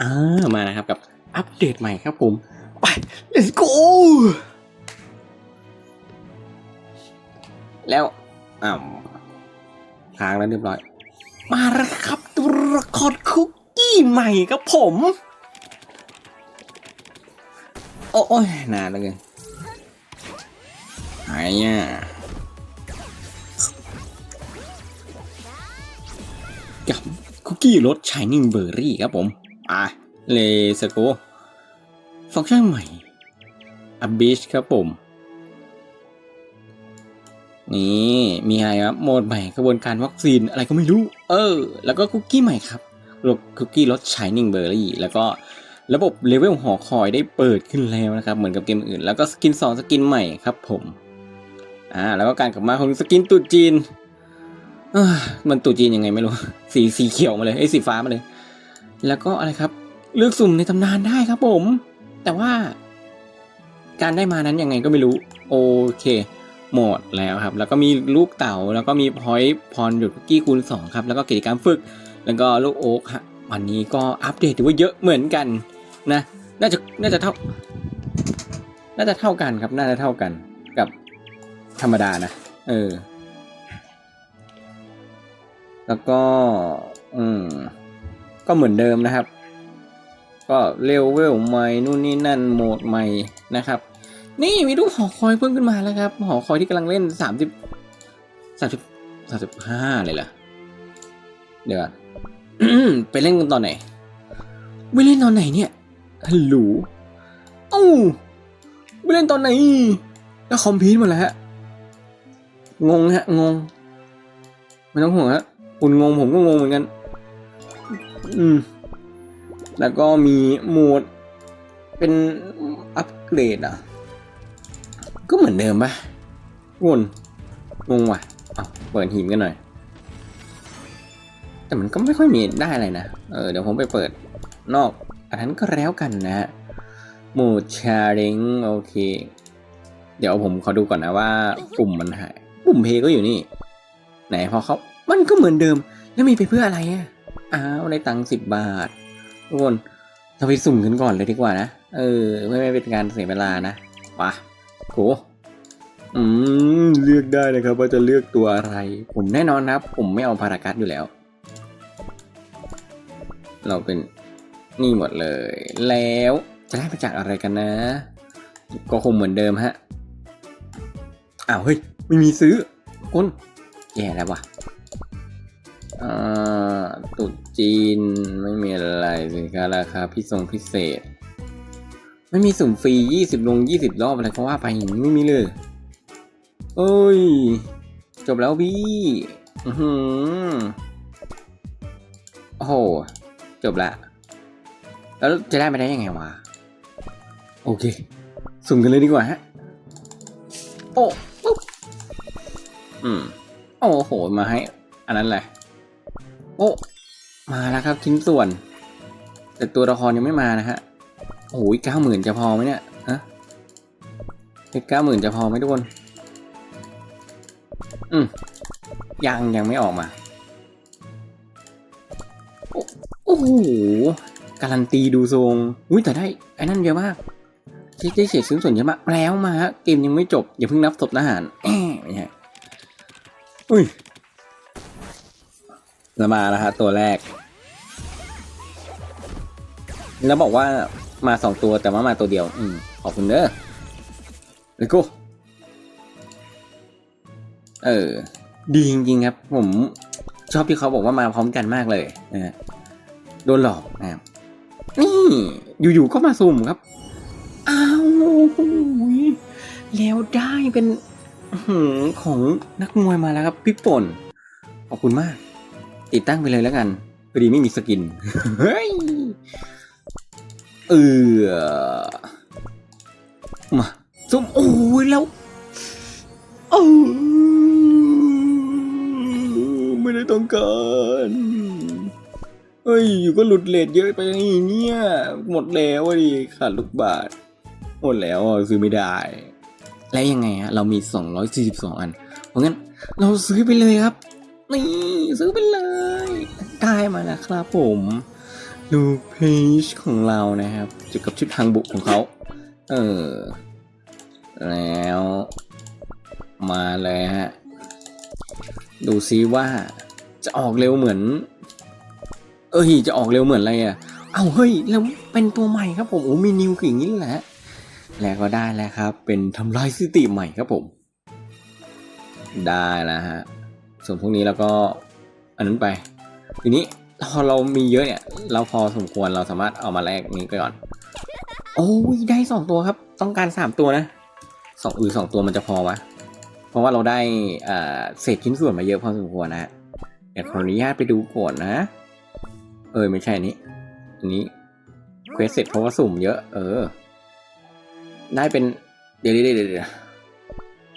อ่ามานะครับกับอัปเดตใหม่ครับผม ไป let's go แล้วอ้าวค้างแล้วเรียบร้อย มาแล้วครับตัวละครคุกกี้ใหม่ครับผมโอ้โอ้ยนานแล้วเกินหายอะกับคุกกี้รสชายนิ่งเบอร์รี่ครับผม อะเลสโกฟังก์ชันใหม่อับบิชครับผมนี่มีอะไรครับโหมดใหม่กระบวนการวัคซีนอะไรก็ไม่รู้ เออ แล้วก็คุกกี้ใหม่ครับรสคุกกี้รสชายนิ่งเบอร์รี่แล้วก็ระบบเลเวลหอคอยได้เปิดขึ้นแล้วนะครับ เหมือนกับเกมอื่น แล้วก็สกินสองสกินใหม่ครับผมอ่าแล้วก็การกลับมาของสกินตุจีนมันตุจีนยังไงไม่รู้ สีสีเขียวมาเลยไอ้ยสีฟ้ามาเลย แล้วก็อะไรครับ เลือกสุ่มในตำนานได้ครับผม แต่ว่า การได้มานั้นยังไงก็ไม่รู้ โอเค หมดแล้วครับ แล้วก็มีลูกเต่า แล้วก็มีพอยต์พรหยุดกกี้คูณ2ครับ แล้วก็กิจกรรมฝึก แล้วก็ลูกโอ๊กฮะวันนี้ก็อัปเดตถือว่าเยอะเหมือนกันนะ น่าจะน่าจะเท่า น่าจะเท่ากันครับ น่าจะเท่ากันกับธรรมดานะ เออ แล้วก็ อืม ก็เหมือนเดิมนะครับ ก็เร็วเวลใหม่นู่นนี่นั่นโหมดใหม่นะครับ นี่มีรูปหอคอยเพิ่มขึ้นมาแล้วครับ หอคอยที่กำลังเล่นสามสิบสามสิบสามสิบห้าเลยเหรอเดี๋ยวก่อนไปเล่นกันตอนไหนไปเล่นตอนไหนเนี่ยฮัลโหลเอ้าไปเล่นตอนไหน แล้วคอมพิวต์มาแล้วฮะงงฮะงงไม่ต้องห่วงฮะคุณงงผมก็งงเหมือนกัน อืม แล้วก็มีโหมด เป็นอัปเกรดอะ ก็เหมือนเดิมปะวนงงว่ะเอาเปิดหีมกันหน่อย แต่มันก็ไม่ค่อยมีได้อะไรนะ เออ เดี๋ยวผมไปเปิดนอก อันนั้นก็แล้วกันนะฮะโหมดชาเ i งโอเค เดี๋ยวผมขอดูก่อนนะว่า ปุ่มมันหาย ปุ่มเพย์ก็อยู่นี่ ไหนพอเขามันก็เหมือนเดิม แล้วมีไปเพื่ออะไรอะ อ้าวได้ตังค์สิบบาท ทุกคนเราไปสุ่มกันก่อนเลยดีกว่านะ เออ ไม่ไม่เป็นการเสียเวลานะวะโหอืม เลือกได้นะครับ ว่าจะเลือกตัวอะไร ผมแน่นอนครับ ผมไม่เอาพารากัสอยู่แล้ว เราเป็นนี่หมดเลย แล้วจะได้มาจากอะไรกันนะ ก็คงเหมือนเดิมฮะอ้าวเฮ้ย ไม่มีซื้อคุณแย่แล้ววะ ตุดจีนไม่มีอะไรสินค้าราคาพิเศษพิเศษ ไม่มีสุ่มฟรียี่สิบลงยี่สิบรอบอะไรก็ว่าไปอย่างนี้ไม่มีเลยเอ้ย จบแล้วพี่อือหือโอ้โห จบละ แล้วจะได้มาได้ยังไงวะ โอเค สุ่มกันเลยดีกว่าฮะ โอ้ปุ๊บอืม โอ้โห มาให้ อันนั้นแหละ โอ้มาแล้วครับชิ้นส่วน แต่ตัวละครยังไม่มานะฮะโอ้ยเก้าหมื่นจะพอไหมเนี่ยฮะเก้าหมื่นจะพอไหมทุกคน อืมยังยังไม่ออกมาโอ้โหการันตีดูทรงอุ้ยแต่ได้ไอ้นั่นเยอะมากที่ได้เสียชิ้นส่วนเยอะมากแล้วมาฮะเกมยังไม่จบอย่าเพิ่งนับศพทหารไม่ใช่อุ้ย แล้วมาแล้วฮะตัวแรก แล้วบอกว่ามาสองตัวแต่ว่ามาตัวเดียว อืมขอบคุณเด้อเลยกูเออ ดีจริงๆครับ ผมชอบที่เขาบอกว่ามาพร้อมกันมากเลยนะฮะโดนหลอกนะนี่ อยู่ๆก็มาสุ่มครับ อ้าวแล้วได้เป็นของนักมวยมาแล้วครับพี่ป่นขอบคุณมาก ติดตั้งไปเลยแล้วกันพอดีไม่มีสกิน เฮ้ย เออมาซุ่มโอ้ยแล้วเออไม่ได้ต้องการเฮ้ย อยู่ก็หลุดเลทเยอะไปนี่เนี่ย หมดแล้วอะดิขาดลูกบาท หมดแล้วซื้อไม่ได้ แล้วยังไงฮะ เรามี 242 อัน เพราะงั้นเราซื้อไปเลยครับ นี่ซื้อไปเลย ได้มาแล้วครับผมลูเพีชของเรานะครับจุดกับชุดทางบุกของเขา เออ แล้ว มาเลยฮะ ดูซิว่าจะออกเร็วเหมือน เอ้ย จะออกเร็วเหมือนอะไรอะ เอาเฮ้ย แล้วเป็นตัวใหม่ครับผมโอ้มีนิวคืออย่างนี้แหละ แล้วก็ได้แล้วครับ เป็นทำลายสติใหม่ครับผม ได้แล้วฮะ ส่วนพวกนี้แล้วก็อันนั้นไปทีนี้พอเรามีเยอะเนี่ย เราพอสมควรเราสามารถเอามาแลกนี้ไปก่อน โอ้ยได้สองตัวครับ ต้องการสามตัวนะสองอือสองตัวมันจะพอวะเพราะว่าเราได้เศษชิ้นส่วนมาเยอะพอสมควรนะฮะเดี๋ยวขออนุญาตไปดูก่อนนะ เออไม่ใช่นี้อันนี้เควสเสร็จเพราะว่าสุ่มเยอะ เออ ได้เป็น เดี๋ยวเดี๋ยวเดี๋ยว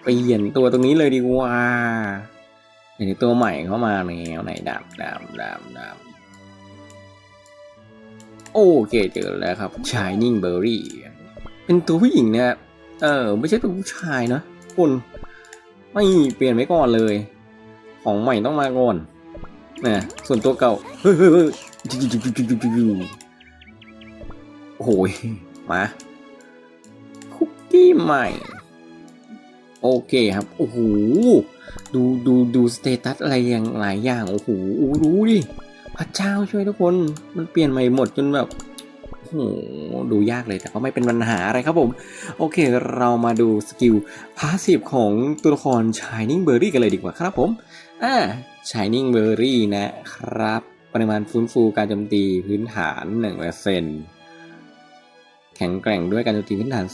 ไปเปลี่ยนตัวตรงนี้เลยดีกว่า เดี๋ยวนี้ตัวใหม่เข้ามาแล้วไหนดาบดาบดาบดาบโอเคเจอแล้วครับ Shining Berry เป็นตัวผู้หญิงเนี่ยเออ ไม่ใช่ตัวผู้ชายนะคุณไม่เปลี่ยนไว้ก่อนเลย ของใหม่ต้องมาก่อนนะส่วนตัวเก่าเฮ้ยเฮ้ยเฮ้ยโอ้โหยมาคุกกี้ใหม่ โอเคครับ โอ้โห ดูดูดูสเตตัสอะไรอย่างหลายอย่าง โอ้โหดูดิพระเจ้าช่วยทุกคน มันเปลี่ยนใหม่หมดจนแบบโอ้โหดูยากเลยแต่ก็ไม่เป็นปัญหาอะไรครับผม โอเคเรามาดูสกิลพาสซีฟของตัวละคร Shining Berry กันเลยดีกว่าครับผมอ่า Shining Berry นะครับ ปริมาณฟื้นฟูการโจมตีพื้นฐาน 1%แข็งแกร่งด้วยการโจมตีพื้นฐาน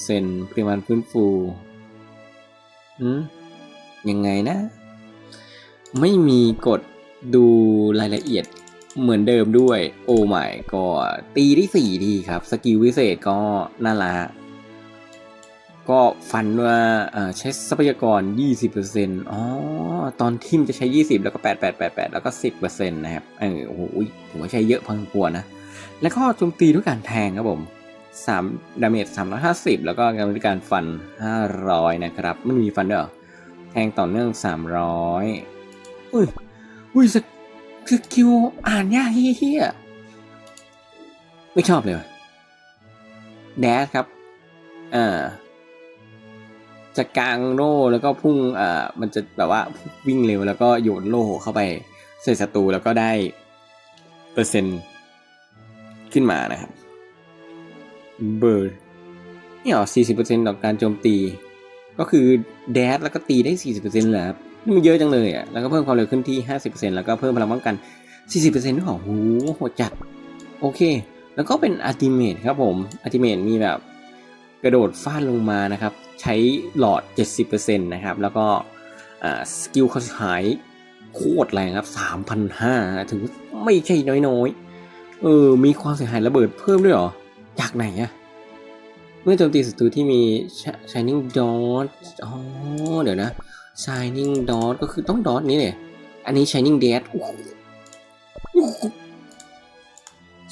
2%ปริมาณฟื้นฟูอืม ยังไงนะ ไม่มีกดดูรายละเอียดเหมือนเดิมด้วย โอ้ไม่ก็ตีได้สี่ดีครับ สกิลวิเศษก็น่ารักก็ฟันว่าใช้ทรัพยากร 20%อ๋อ ตอนทิมจะใช้ 20 แล้วก็ 8 8 8 8 แล้วก็ 10%นะครับ เออ โอ้โหถือว่าใช้เยอะพอสมควรนะ แล้วก็โจมตีด้วยการแทงครับผม3ดาเมจ350 แล้วก็การบริการฟัน 500 นะครับ ไม่มีฟันด้วยหรอ แทงต่อเนื่อง 300 อุ้ย อุ้ยสกสกิลอ่านยากเฮี้ยไม่ชอบเลยแดดครับอ่าจะกลางโล่แล้วก็พุ่งอ่ามันจะแบบว่าวิ่งเร็วแล้วก็โยนโล่เข้าไปใส่ศัตรูแล้วก็ได้เปอร์เซ็นต์ขึ้นมานะครับ เบอร์นี่เหรอ40%ต่อการโจมตี ก็คือแดดแล้วก็ตีได้ 40%เหรอครับนี่มันเยอะจังเลยอะ แล้วก็เพิ่มความเร็วขึ้นที่ 50%แล้วก็เพิ่มพลังป้องกัน 40%ด้วยเหรอโหโหจัด โอเค แล้วก็เป็นอัลติเมทครับผมอัลติเมทมีแบบ กระโดดฟาดลงมานะครับ ใช้หลอด 70%นะครับ แล้วก็สกิลเขาหายโคตรแรงครับ 3,500ถือว่าไม่ใช่น้อยๆ เออ มีความเสียหายระเบิดเพิ่มด้วยเหรอ จากไหนอะ เมื่อโจมตีศัตรูที่มี shining Dot อ๋อ เดี๋ยวนะ Shining Dot ก็คือต้อง Dot นี้เนี่ย อันนี้ Shining d a d โอ้โหโอ้โห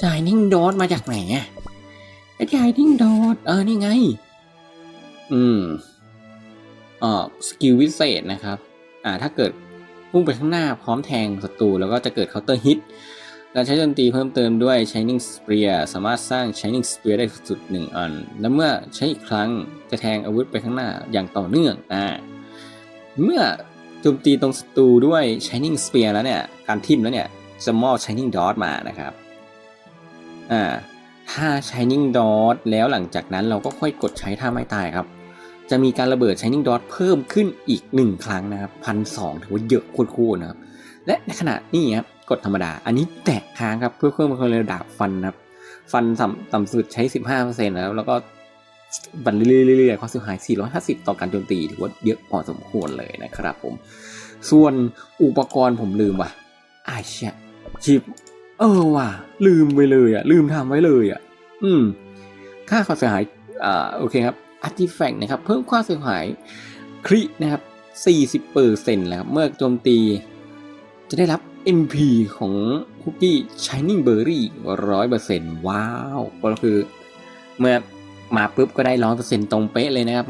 Shining Dot มาจากไหนอะไอ้ Shining Dot เออ นี่ไง อืมอ่าสกิลวิเศษนะครับ อ่า ถ้าเกิดพุ่งไปข้างหน้าพร้อมแทงศัตรูแล้วก็จะเกิดเคาน์เตอร์ฮิต การใช้โจมตีเพิ่มเติมด้วย Shining Spear สามารถสร้าง Shining Spear ได้สุดหนึ่งอัน และเมื่อใช้อีกครั้งจะแทงอาวุธไปข้างหน้าอย่างต่อเนื่องอ่าเมื่อโจมตีตรงศัตรูด้วย Shining Spear แล้วเนี่ย การทิ่มแล้วเนี่ย จะมอบ Shining Dot มานะครับอ่าถ้า Shining Dot แล้วหลังจากนั้นเราก็ค่อยกดใช้ท่าไม้ตายครับ จะมีการระเบิด Shining Dot เพิ่มขึ้นอีกหนึ่งครั้งนะครับพันสองถือว่าเยอะโคตรๆนะครับ และในขณะนี้ครับ กดธรรมดา อันนี้แตะค้างครับเพื่อเพิ่มความเร็วดาบฟันนะครับ ฟันต่ำต่ำสุดใช้ 15%นะครับแล้วก็บันเรื่อยๆความเสียหาย 450 ต่อการโจมตีถือว่าเยอะพอสมควรเลยนะครับผม ส่วนอุปกรณ์ผมลืมว่ะอาเชียชิป เออว่ะ ลืมไปเลยอะ ลืมทำไว้เลยอะ อืม ค่าความเสียหาย อ่า โอเคครับอาร์ติแฟกต์นะครับ เพิ่มความเสียหายครินะครับ 40เปอร์เซ็นต์นะครับเมื่อโจมตี จะได้รับ MP ของคุกกี้ Shining Berry ร้อยเปอร์เซ็นต์ว้าว ก็คือ เมื่อมาปุ๊บก็ได้ร้อยเปอร์เซ็นต์ตรงเป๊ะเลยนะครับ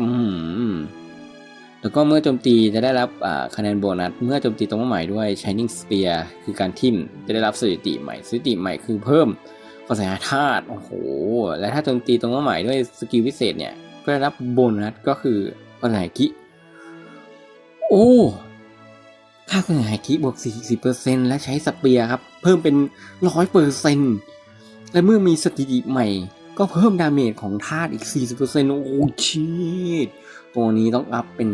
แล้วก็เมื่อโจมตีจะได้รับคะแนนโบนัส เมื่อโจมตีตรงเป้าหมายด้วย Shining Spear คือการทิ่มจะได้รับสถิติใหม่สถิติใหม่คือเพิ่มกระแสธาตุโอ้โห และถ้าโจมตีตรงเป้าหมายด้วยสกิลพิเศษเนี่ยก็ได้รับโบนัสก็คือกระแสกิโอ้ ค่ากระแสกิบวก 40%และใช้สเปียร์ครับ เพิ่มเป็น 100%และเมื่อมีสถิติใหม่ ก็เพิ่มดาเมจของธาตุอีก 40%โอ้ชีตตัวนี้ต้องอัพเป็น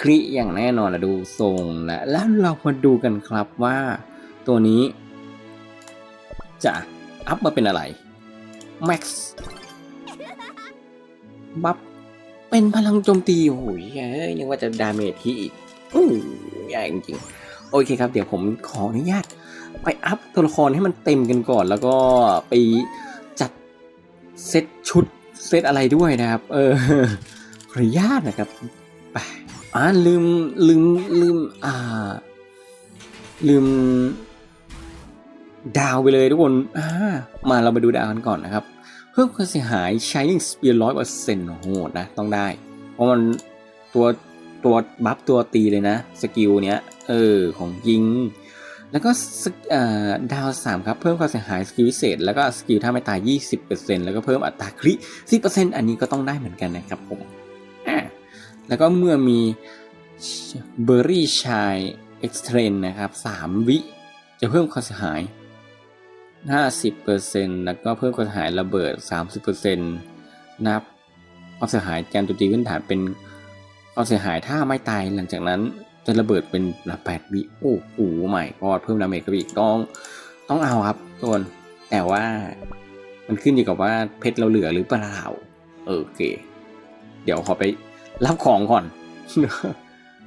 คริอย่างแน่นอนนะดูทรงและแล้วเรามาดูกันครับว่า ตัวนี้ จะอัพมาเป็นอะไร Max บัฟเป็นพลังโจมตีโอ้โหเฮ้ยยังว่าจะดาเมจที่อีก อู้ใหญ่จริงๆโอเคครับ เดี๋ยวผมขออนุญาต ไปอัพตัวละครให้มันเต็มกันก่อน แล้วก็ไปจัดเซตชุดเซตอะไรด้วยนะครับ เออขออนุญาตนะครับไปอ่าลืมลืมลืมอ่า ลืม ดาวไปเลยทุกคนอ่ามาเรามาดูดาวกันก่อนนะครับ เพิ่มความเสียหาย Shining Spear ร้อยเปอร์เซ็นต์โหดนะ ต้องได้ เพราะมันตัว ตัวบัฟตัวตีเลยนะ สกิลเนี้ย เออ ของยิง แล้วก็สกเอ่อดาว3ครับ เพิ่มความเสียหายสกิลพิเศษ แล้วก็สกิลถ้าไม่ตาย 20%แล้วก็เพิ่มอัตราคริ10%อันนี้ก็ต้องได้เหมือนกันนะครับผมอ่าแล้วก็เมื่อมีเบอร์รี่ชายเอ็กซ์เทรนนะครับ3วิจะเพิ่มความเสียหาย 50%แล้วก็เพิ่มความเสียหายระเบิด 30%นับความเสียหายการโจมตีพื้นฐานเป็น ความเสียหายถ้าไม่ตายหลังจากนั้นจะระเบิดเป็นละ8วิโอ้โหใหม่ก็เพิ่มดาเมจกับอีกต้องต้องเอาครับทุกคนแต่ว่ามันขึ้นอยู่กับว่าเพชรเราเหลือหรือเปล่าโอเค เดี๋ยวขอไปรับของก่อน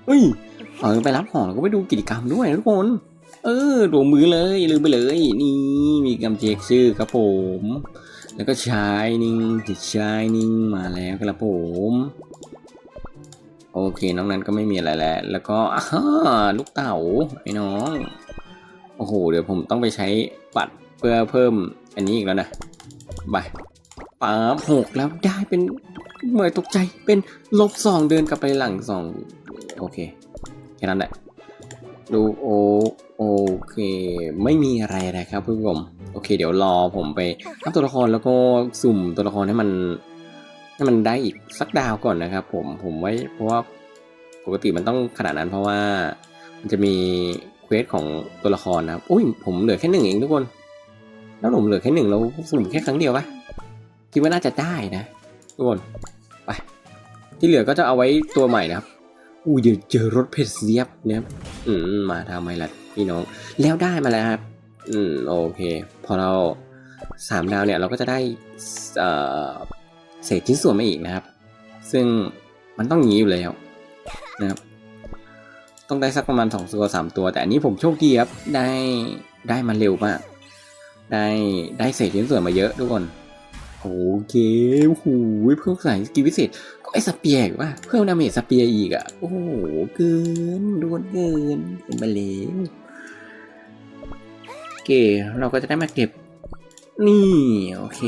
เฮ้ยเออไปรับของแล้วก็ไปดูกิจกรรมด้วยนะทุกคน เออรวมมือเลยลืมไปเลย นี่มีกำเช็คชื่อครับผม แล้วก็ชายนิ่งจิตชายนิ่งมาแล้วครับผม โอเค น้อกนั้นก็ไม่มีอะไรแล้ว แล้วก็ลูกเต่าไอ้น้อง โอ้โห เดี๋ยวผมต้องไปใช้บัตรเพื่อเพิ่มอันนี้อีกแล้วนะไปป๊าหกแล้วได้เป็นเหมื่อนตกใจเป็นลบสองเดินกลับไปหลังสองโอเค แค่นั้นแหละดูโอโอเค ไม่มีอะไรนะครับเพื่อนผม โอเค เดี๋ยวรอผมไปอัพตัวละครแล้วก็สุ่มตัวละครให้มัน ให้มันได้อีกสักดาวก่อนนะครับ ผมผมไว้เพราะว่าปกติมันต้องขนาดนั้นเพราะว่ามันจะมีเควสของตัวละครนะครับอุ้ยผมเหลือแค่หนึ่งเองทุกคน แล้วผมเหลือแค่หนึ่งเราสุ่มแค่ครั้งเดียวปะคิดว่าน่าจะได้นะทุกคนไปที่เหลือก็จะเอาไว้ตัวใหม่นะครับอู้เดี๋ยวเจอรถเพชรเสียบเนี่ยอืมมาทำไมล่ะพี่น้องแล้วได้มาแล้วครับ อืมโอเค พอเราสามดาวเนี่ยเราก็จะได้เอ่อ เศษชิ้นส่วนมาอีกนะครับ ซึ่งมันต้องอย่างนี้อยู่แล้วนะครับ ต้องได้สักประมาณสองตัวสามตัว แต่อันนี้ผมโชคดีครับ ได้ได้มาเร็วมาก ได้ได้เศษชิ้นส่วนมาเยอะทุกคน โอเคโอ้โหเพิ่มใส่สกิลพิเศษก็ไอ้สเปียร์อีกว่าเพิ่มดาเมจสเปียร์อีกอะ โอ้โห เกินโดนเกินเป็นไปแล้วโอเคเราก็จะได้มาเก็บ นี่ โอเค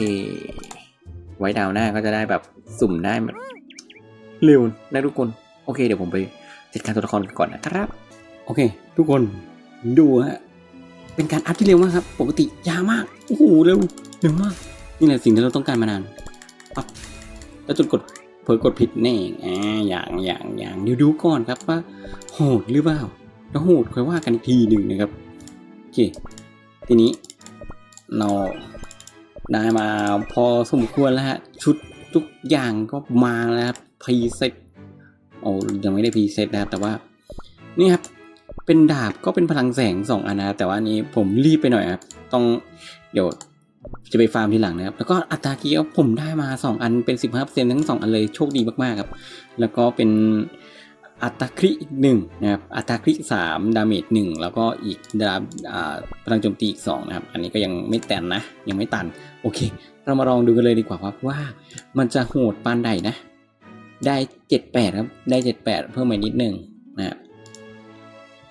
ไว้ดาวหน้าก็จะได้แบบสุ่มได้แบบเร็วนะทุกคน โอเค เดี๋ยวผมไปจัดการตัวละครก่อนนะครับ โอเค ทุกคนดูฮะเป็นการอัพที่เร็วมากครับ ปกติยาวมาก โอ้โหเร็วเร็วมาก นี่แหละสิ่งที่เราต้องการมานานปั๊บแล้วจนกดเผลอกดผิดแน่อ่าอย่างอย่างอย่างเดี๋ยวดูก่อนครับว่าโหดหรือเปล่าแล้วโหดค่อยว่ากันอีกทีหนึ่งนะครับโอเคทีนี้เรา ได้มาพอสมควรแล้วฮะ ชุดทุกอย่างก็มาแล้วครับพรีเซ็ตโอ้ยังไม่ได้พรีเซ็ตนะครับ แต่ว่า นี่ครับ เป็นดาบก็เป็นพลังแสงสองอันนะครับแต่ว่าอันนี้ผมรีบไปหน่อยครับ ต้องเดี๋ยวจะไปฟาร์มทีหลังนะครับ แล้วก็อัตราคีก็ผมได้มา 2 อันเป็น 15%ทั้ง 2 อันเลยโชคดีมากๆครับ แล้วก็เป็น อัตราคริหนึ่งนะครับอัตราคริสามดาเมจหนึ่งแล้วก็อีกดาพลังโจมตีอีกสองนะครับ อันนี้ก็ยังไม่แตนนะ ยังไม่ตัน โอเค เรามาลองดูกันเลยดีกว่าครับว่า มันจะโหดปานใดนะ ได้78ครับ ได้78เพิ่มมานิดหนึ่งนะครับ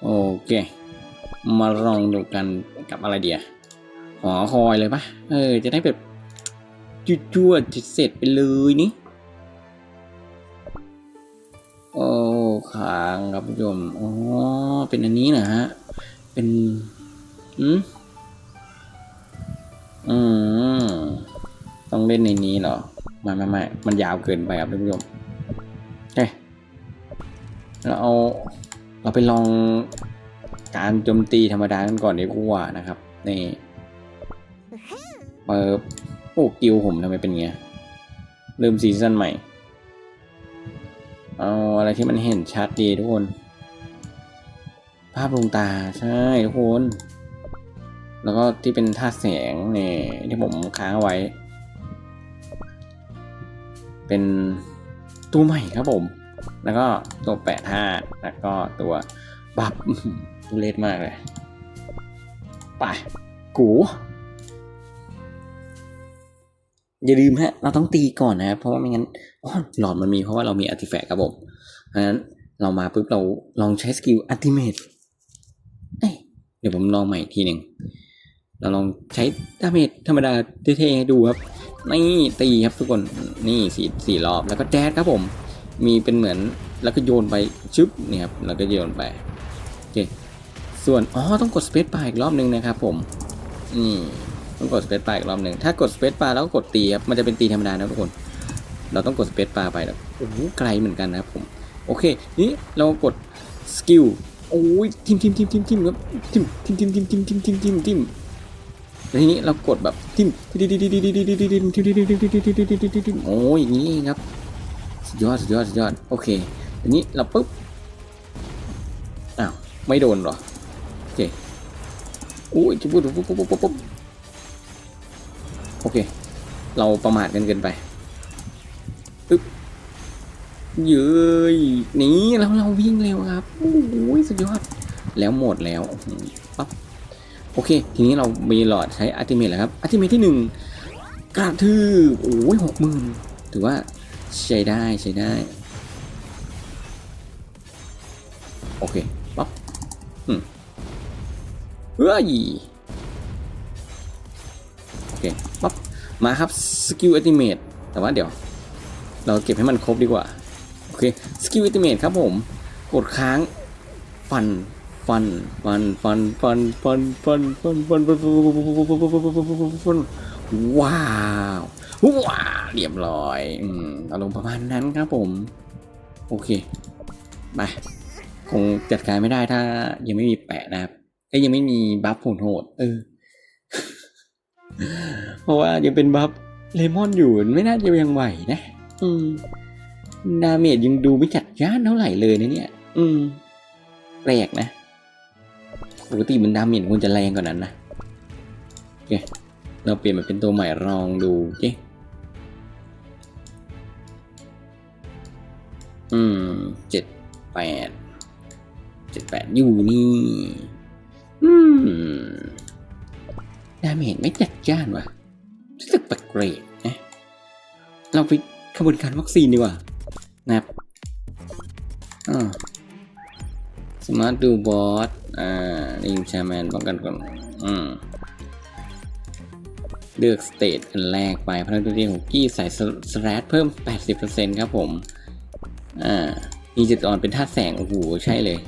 โอเค มาลองดูกันกับอะไรเดียหอคอยเลยปะเออ จะได้แบบจู่ๆจะเสร็จไปเลยนี่างครับผู้ชมอ๋อ เป็นอันนี้นะฮะ เป็นอืมอืมต้องเล่นในนี้เหรอ ไม่ไม่ไม่มันยาวเกินไปครับท่านผู้ชมโอเคเราเอา เราไปลองการโจมตีธรรมดากันก่อนดีกว่านะครับ นี่เปิดโอ้กิวผมทำไมเป็นเงี้ยเริ่มซีซั่นใหม่ เอาอะไรที่มันเห็นชัดดีทุกคน ภาพลวงตาใช่ทุกคน แล้วก็ที่เป็นท่าแสงเนี่ยที่ผมค้างเอาไว้ เป็นตัวใหม่ครับผม แล้วก็ตัวแปะท่าแล้วก็ตัวบับทุเรศมากเลย ไป กู อย่าลืมฮะ เราต้องตีก่อนนะครับเพราะว่าไม่งั้นอ๋อหลอดมันมีเพราะว่าเรามีอาร์ติแฟกต์ครับผมเพราะฉะนั้นเรามาปุ๊บเราลองใช้สกิลอัติเมทเดี๋ยวผมลองใหม่อีกทีหนึ่งเราลองใช้ดาเมจธรรมดาเท่ๆให้ดูครับ นี่ตีครับทุกคน นี่สี่สี่รอบ แล้วก็แดดครับผม มีเป็นเหมือน แล้วก็โยนไปชึบเนี่ยครับ แล้วก็โยนไป โอเค ส่วน อ๋อ ต้องกดสเปซบาร์อีกรอบนึงนะครับผม นี่ ต้องกดสเปซบาอีกรอบหนึ่งถ้ากดสเปซบาแล้วก็กดตีครับมันจะเป็นตีธรรมดานะทุกคน เราต้องกดสเปซบาไปแล้วโอ้โหไกลเหมือนกันนะครับผมโอเคนี่เรากดสกิลโอ้ยทิมทิมทิมทิมทิมครับทิมทิมทิมทิมทิมทิมทิมทิมทิมแล้วทีนี้เรากดแบบทิมทิมทิมทิมทิมทิมทิมทิมทิมทิมทิมทิมทิมทิมทิมทิมทิมโอ้ยอย่างนี้ครับสุดยอดสุดยอดสุดยอดโอเคทีนี้เราปุ๊บอ้าวไม่โดนหรอโอเคอุ้ยจุ๊บปุ๊บปุ๊บปุ๊บปุ๊บปุ๊บ โอเค เราประมาทกันเกินไปปึ๊บเย้ยหนี่แล้วเราวิ่งเร็วครับโอ้ยสุดยอด แล้วหมดแล้วปั๊บโอเค ทีนี้เรามีหลอดใช้อัติเมทแล้วครับอัติเมทที่หนึ่งกระทืบโอ้ยหกหมื่นถือว่าใช้ได้ใช้ได้ โอเคปั๊บอืมเฮ้ย มาครับสกิลอัติเมทแต่ว่าเดี๋ยว เราเก็บให้มันครบดีกว่า โอเคสกิลอัติเมทครับผม กดค้างฟันฟันฟันฟันฟันฟันฟันฟันฟันฟันฟันฟันว้าวว้าวเรียบร้อยอืมอารมณ์ประมาณนั้นครับผม โอเคไปคงจัดการไม่ได้ถ้ายังไม่มีแปะนะครับเอ้ยยังไม่มีบัฟโหดเออ เพราะว่ายังเป็นบัฟเลมอนอยู่ไม่น่าจะยังไหวนะ อืมดาเมจยังดูไม่จัดจ้านเท่าไหร่เลยนะเนี่ย อืมแปลกนะปกติมันดาเมจควรจะแรงกว่านั้นนะโอเคเราเปลี่ยนมาเป็นตัวใหม่ลองดูโอเคอืมเจ็ดแปดเจ็ดแปดอยู่นี่ อืม ดาเมจไม่จัดจ้านว่ะรู้สึกแปลกๆนะ เราไปขบวนการวัคซีนดีกว่า นะครับอ่าสมาร์ทดูบอสอ่านิงแชร์แมนป้องกันก่อนอืมเลือกสเตทอันแรกไปพลังตัวเดียวของกี้ใส่สแลชเพิ่ม 80%ครับผม อ่า มีจุดอ่อนเป็นธาตุแสง โอ้โห ใช่เลย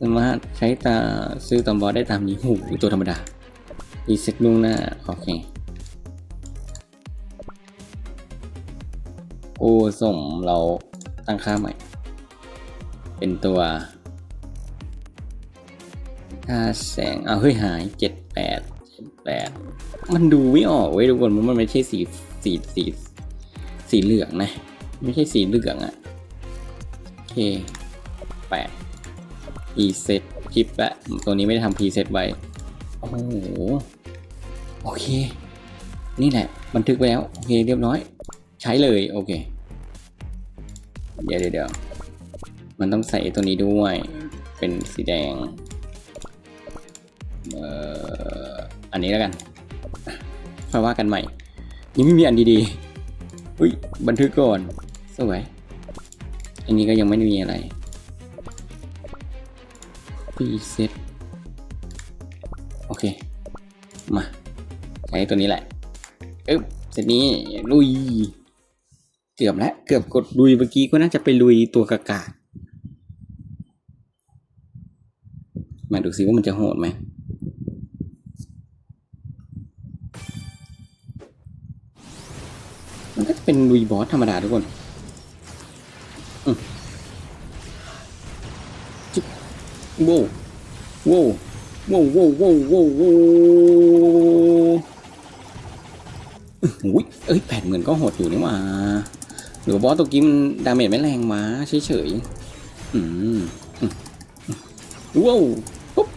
สามารถใช้ตาซื้อตอมบอสได้ตามนี้หูตัวธรรมดา รีเซ็ตล่วงหน้า โอเคกูส่งเราตั้งค่าใหม่ เป็นตัวค่าแสงเอาเฮ้ยหายเจ็ดแปดเจ็ดแปดมันดูไม่ออกเว้ยทุกคนมันไม่ใช่สีสีสีสีเหลืองนะ ไม่ใช่สีเหลืองอะโอเคแปดพีเซตคลิปละตัวนี้ไม่ได้ทำพีเซตไว้ โอ้โหโอเค นี่แหละ บันทึกไว้แล้ว โอเค เรียบร้อย ใช้เลย โอเค เดี๋ยวเดี๋ยวมันต้องใส่ตัวนี้ด้วย เป็นสีแดง เอ่อ อันนี้แล้วกันค่อยว่ากันใหม่ ยังไม่มีอันดีๆ อุ้ย บันทึกก่อน สวย อันนี้ก็ยังไม่มีอะไรรีเซ็ต อเค มาใช้ตัวนี้แหละอึ๊บเซตนี้ลุย เกือบแล้ว เกือบกดลุยเมื่อกี้ก็น่าจะไปลุยตัวกากามาดูซิว่ามันจะโหดไหมมันก็จะเป็นลุยบอสธรรมดาทุกคนอืมจิ๊บโว้วโว้ว ว้วโว้วโว้วโว้วโว้วอื้ยเอ้ยแปดหมื่นก็โหดอยู่นี่ว่าหรือบอสตัวกี้มันดาเมจไม่แรงมาเฉยๆอืมอืมว้าวปุ๊บ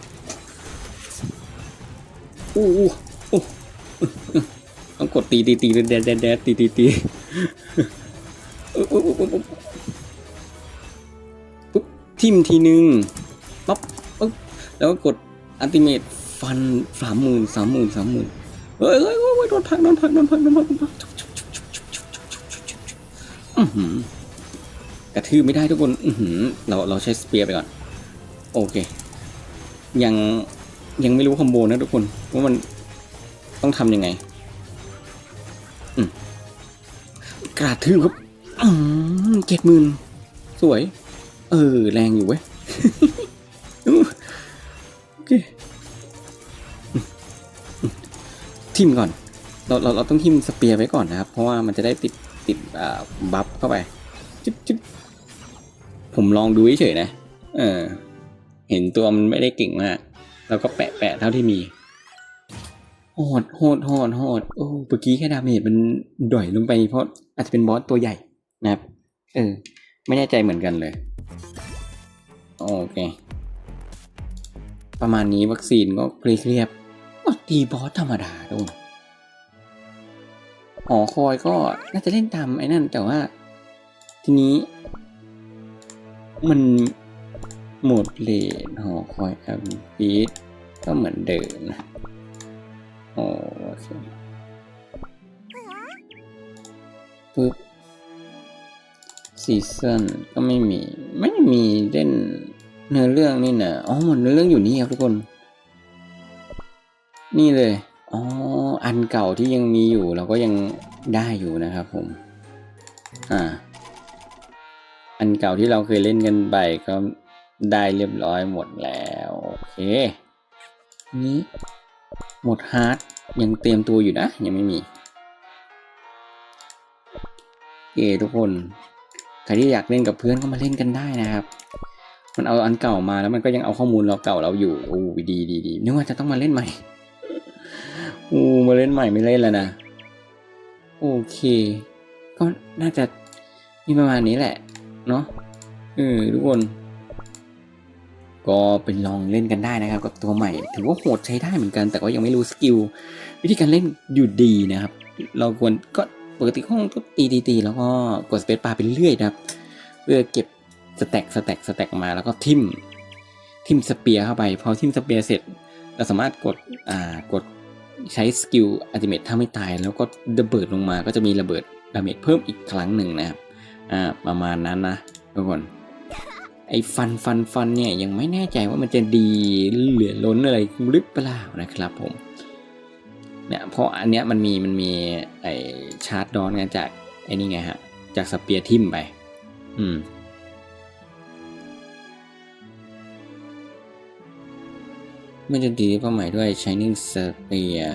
อู้อู้ต้องกดตีตีตีแดดแดดแดดตีตีตีปุ๊บทิมทีนึงปั๊บปุ๊บแล้วก็กด อัลติเมทฟันสามหมื่นสามหมื่นสามหมื่นเฮ้ยเฮ้ยเฮ้ยโดนพักโดนพักโดนพักโดนพักโดนพักอื้อหือกระทืบไม่ได้ทุกคนอืเราเราใช้สเปียร์ไปก่อน โอเค ยังยังไม่รู้คอมโบนะทุกคนว่ามันต้องทำยังไงกระทืบครับเจ็ดหมื่นสวย เออ แรงอยู่เว้ย ทิมก่อน เราเราเราต้องทิมสเปียร์ไว้ก่อนนะครับ เพราะว่ามันจะได้ติดติดบัฟเข้าไปจิ๊บจิ๊บผมลองดูเฉยๆนะ เออ เห็นตัวมันไม่ได้เก่งมากเราก็แปะแปะเท่าที่มีโหดโหดโหดโหดโอ้เมื่อกี้แค่ดาเมจมันด่อยลงไปเพราะอาจจะเป็นบอสตัวใหญ่นะครับ เออ ไม่แน่ใจเหมือนกันเลย โอเค ประมาณนี้วัคซีนก็เคลียบ ตีบอสธรรมดาทุกคนหอคอยก็น่าจะเล่นตามไอ้นั่น แต่ว่า ทีนี้ มันหมดเลนหอคอยอัมพีดก็เหมือนเดิมนะโอเคปึ๊บซีซั่นก็ไม่มี ไม่มีเล่นเนื้อเรื่องนี่นะอ๋อหมดเนื้อเรื่องอยู่นี่ครับทุกคน นี่เลย อ๋อ อันเก่าที่ยังมีอยู่เราก็ยังได้อยู่นะครับผม อ่า อันเก่าที่เราเคยเล่นกันไปก็ได้เรียบร้อยหมดแล้วโอเคนี้หมดฮาร์ดยังเตรียมตัวอยู่นะ ยังไม่มีเอทุกคน ใครที่อยากเล่นกับเพื่อนก็มาเล่นกันได้นะครับ มันเอาอันเก่ามาแล้วมันก็ยังเอาข้อมูลเราเก่าเราอยู่โอ้ดีดีดีนึกว่าจะต้องมาเล่นใหม่ อูมาเล่นใหม่ไม่เล่นแล้วนะ โอเค ก็น่าจะมีประมาณนี้แหละ เนาะเออทุกคน ก็เป็นลองเล่นกันได้นะครับ กับตัวใหม่ ถือว่าโหดใช้ได้เหมือนกัน แต่ก็ยังไม่รู้สกิล วิธีการเล่นอยู่ดีนะครับ เราควรก็ปกติห้องก็ตีตีตีแล้วก็กดสเปซบาไปเรื่อยนะครับ เพื่อเก็บสแต็กสแต็กสแต็กมาแล้วก็ทิมทิมสเปียร์เข้าไป พอทิมสเปียร์เสร็จ เราสามารถกดอ่ากด ใช้สกิลอัลติเมทถ้าไม่ตาย แล้วก็ระเบิดลงมาก็จะมีระเบิดดาเมจเพิ่มอีกครั้งหนึ่งนะครับอ่าประมาณนั้นนะทุกคนไอ้ฟันฟันฟันเนี่ยยังไม่แน่ใจว่ามันจะดีเหลือล้นอะไรหรือเปล่านะครับผมเนี่ยเพราะอันเนี้ยมันมีมันมีไอชาร์จดอนไงจากไอ้นี่ไงฮะจากสเปียร์ทิมไป อืม ไม่จะดีเป้าหมายด้วย Shining Spear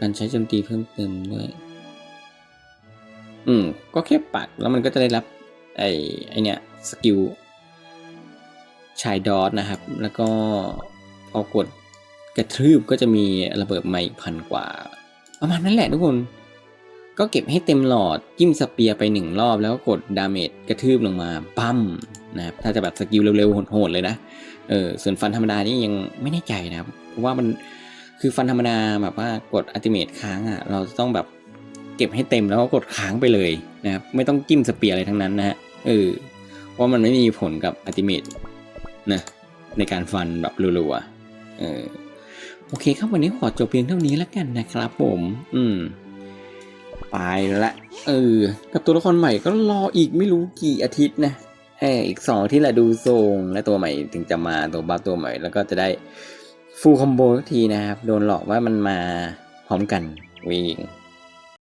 การใช้โจมตีเพิ่มเติมด้วย อืม ก็แค่ปักแล้วมันก็จะได้รับ ไอ้ไอเนี้ยสกิลชายดอทนะครับ แล้วก็พอกดกระทืบก็จะมีระเบิดมาอีกพันกว่า ประมาณนั้นแหละทุกคน ก็เก็บให้เต็มหลอดจิ้มสเปียร์ไปหนึ่งรอบแล้วก็กดดาเมจกระทืบลงมาปั้มนะครับถ้าจะแบบสกิลเร็วๆโหดๆเลยนะเออส่วนฟันธรรมดานี่ยังไม่แน่ใจนะครับเพราะว่ามันคือฟันธรรมดาแบบว่ากดอัติเมทค้างอะเราจะต้องแบบเก็บให้เต็มแล้วก็กดค้างไปเลยนะครับไม่ต้องจิ้มสเปียร์อะไรทั้งนั้นนะฮะเออเพรามันไม่มีผลกับอัติเมทนะในการฟันแบบรัวๆเออโอเคครับวันนี้ขอจบเพียงเท่านี้แล้วกันนะครับผม อืม ไปละเออ กับตัวละครใหม่ก็รออีกไม่รู้กี่อาทิตย์นะเอออีกสองที่แหละดูทรงและตัวใหม่ถึงจะมาตัวบัฟตัวใหม่ แล้วก็จะได้ฟูลคอมโบทีนะครับ โดนหลอกว่ามันมาพร้อมกันวิ่ง